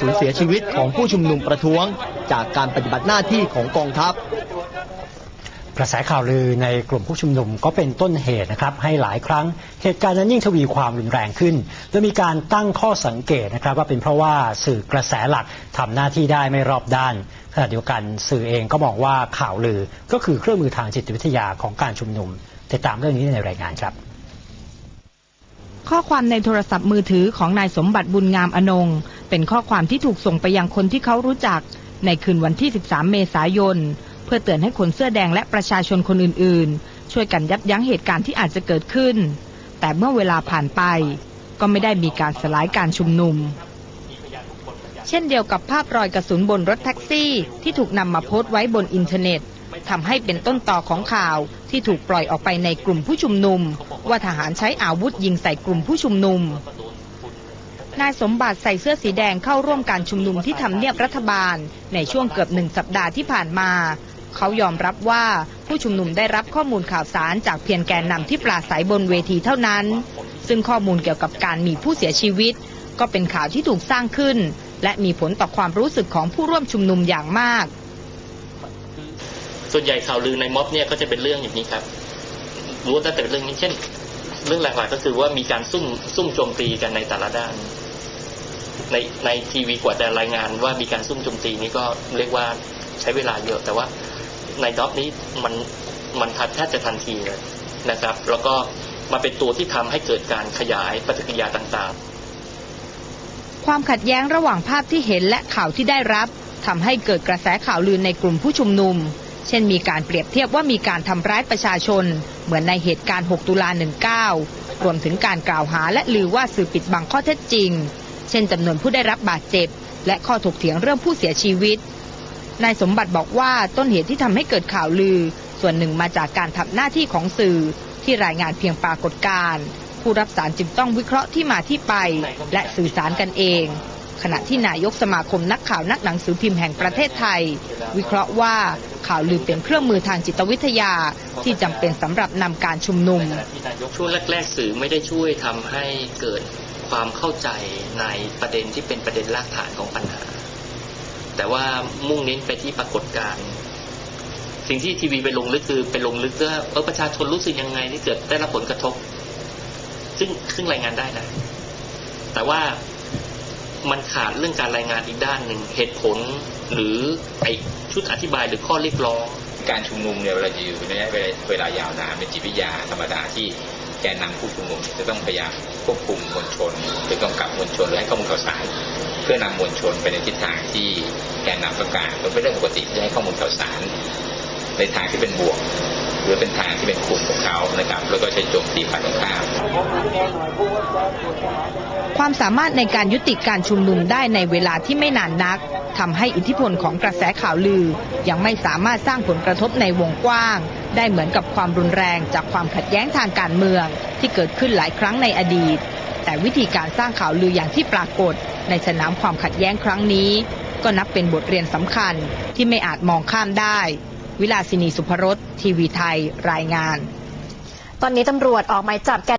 สูญเสียชีวิตของผู้ชุมนุมประท้วง จากการปฏิบัติหน้าที่ของกองทัพกระแสข่าวลือในกลุ่มผู้ชุมนุมก็เป็นต้นเหตุนะครับ ให้หลายครั้งเหตุการณ์นั้นยิ่งทวีความรุนแรงขึ้นโดยมีการตั้งข้อสังเกตนะครับ ว่าเป็นเพราะว่าสื่อกระแสหลักทำหน้าที่ได้ไม่รอบด้านขณะเดียวกันสื่อเองก็มองว่าข่าวลือก็คือเครื่องมือทางจิตวิทยาของการชุมนุมติดตามเรื่องนี้ในรายงานครับ ข้อความในโทรศัพท์มือถือของนายสมบัติบุญงามอนง เป็นข้อความที่ถูกส่งไปยังคนที่เขารู้จัก ในคืนวันที่ 13 เมษายน เพื่อเตือนให้คนเสื้อแดงและประชาชนคนอื่นๆ ช่วยกันยับยั้งเหตุการณ์ที่อาจจะเกิดขึ้น แต่เมื่อเวลาผ่านไป ก็ไม่ได้มีการสลายการชุมนุม เช่นเดียวกับภาพรอยกระสุนบนรถแท็กซี่ ที่ถูกนำมาโพสต์ไว้บนอินเทอร์เน็ตทำให้เป็นต้นต่อของข่าวที่ถูกปล่อยออกไปในกลุ่มผู้ชุมนุม ว่าทหารใช้อาวุธยิงใส่กลุ่มผู้ชุมนุม นายสมบัติใส่เสื้อสีแดงเข้าร่วมการชุมนุมที่ทำเนียบรัฐบาล ในช่วงเกือบหนึ่งสัปดาห์ที่ผ่านมา เขายอมรับว่าผู้ชุมนุมได้รับข้อมูลข่าวสารจากเพียงแกนนำที่ปราศัยบนเวทีเท่านั้น ซึ่งข้อมูลเกี่ยวกับการมีผู้เสียชีวิต ก็เป็นข่าวที่ถูกสร้างขึ้น และมีผลต่อความรู้สึกของผู้ร่วมชุมนุมอย่างมาก ส่วนใหญ่ข่าวลือในม็อบเนี่ยก็จะเป็นเรื่องอย่างนี้ครับรู้ตั้งแต่เป็นเรื่องนี้เช่น เรื่องหลักๆก็คือว่ามีการซุ่มซุ่มโจมตีกันในแต่ละด้าน ในในทีวีกว่าจะรายงานว่ามีการซุ่มโจมตีนี้ก็เรียกว่าใช้เวลาเยอะ แต่ว่าในด็อบนี้มันมันทันแทบจะทันทีเลยนะครับ แล้วก็มาเป็นตัวที่ทำให้เกิดการขยายปฏิกิริยาต่างๆ ความขัดแย้งระหว่างภาพที่เห็นและข่าวที่ได้รับทำให้เกิดกระแสข่าวลือในกลุ่มผู้ชุมนุม เช่นมีการเปรียบเทียบว่ามีการทำร้ายประชาชน เหมือนในเหตุการณ์ 6 ตุลา 19 รวมถึงการกล่าวหาและลือว่าสื่อปิดบังข้อเท็จจริง เช่นจำนวนผู้ได้รับบาดเจ็บ และข้อถกเถียงเรื่องผู้เสียชีวิต นายสมบัติบอกว่าต้นเหตุที่ทำให้เกิดข่าวลือ ส่วนหนึ่งมาจากการทำหน้าที่ของสื่อ ที่รายงานเพียงปรากฏการณ์ผู้รับสารจึงต้องวิเคราะห์ที่มาที่ไป และสื่อสารกันเอง ขณะที่นายกสมาคมนักข่าวนักหนังสือพิมพ์แห่งประเทศไทย วิเคราะห์ว่าข่าวลือเป็นเครื่องมือทางจิตวิทยาที่จำเป็นสำหรับนำการชุมนุม ช่วงแรก ๆ สื่อไม่ได้ช่วยทำให้เกิด ความเข้าใจในประเด็นที่เป็นประเด็นรากฐานของปัญหา แต่ว่ามุ่งเน้นไปที่ปรากฏการณ์สิ่งที่ทีวีไปลงลึกคือไปลงลึกว่าเออประชาชนรู้สึกยังไงที่เกิดได้รับผลกระทบ ซึ่งซึ่งรายงานได้นะ แต่ว่ามันขาดเรื่องการรายงานอีกด้านหนึ่งเหตุผล หรือไอชุดอธิบายหรือข้อเรียกร้อง การชุมนุมเนี่ยเวลาอยู่ในระยะเวลายาวนานเป็นจิตวิทยาธรรมดาที่แกนนำผู้ชุมนุมจะต้องพยายามควบคุมมวลชนหรือกำกับมวลชนหรือให้ข้อมูลข่าวสารเพื่อนำมวลชนไปในทิศทางที่แกนนำต้องการก็เป็นเรื่องปกติที่ให้ข้อมูลข่าวสารในทางที่เป็นบวก รือเป็นทางที่เป็นคุณของเขานะครับ แล้วก็ใช้โจมตีฝ่ายตรงข้ามความสามารถในการยุติการชุมนุมได้ในเวลาที่ไม่นานนักทำให้อิทธิพลของกระแสข่าวลือ ยังไม่สามารถสร้างผลกระทบในวงกว้าง ได้เหมือนกับความรุนแรงจากความขัดแย้งทางการเมือง ที่เกิดขึ้นหลายครั้งในอดีต แต่วิธีการสร้างข่าวลืออย่างที่ปรากฏ ในสนามความขัดแย้งครั้งนี้ ก็นับเป็นบทเรียนสำคัญที่ไม่อาจมองข้ามได้ วิลาสินีสุภรสทีวีไทยรายงานตอนนี้ตำรวจออกหมายจับแก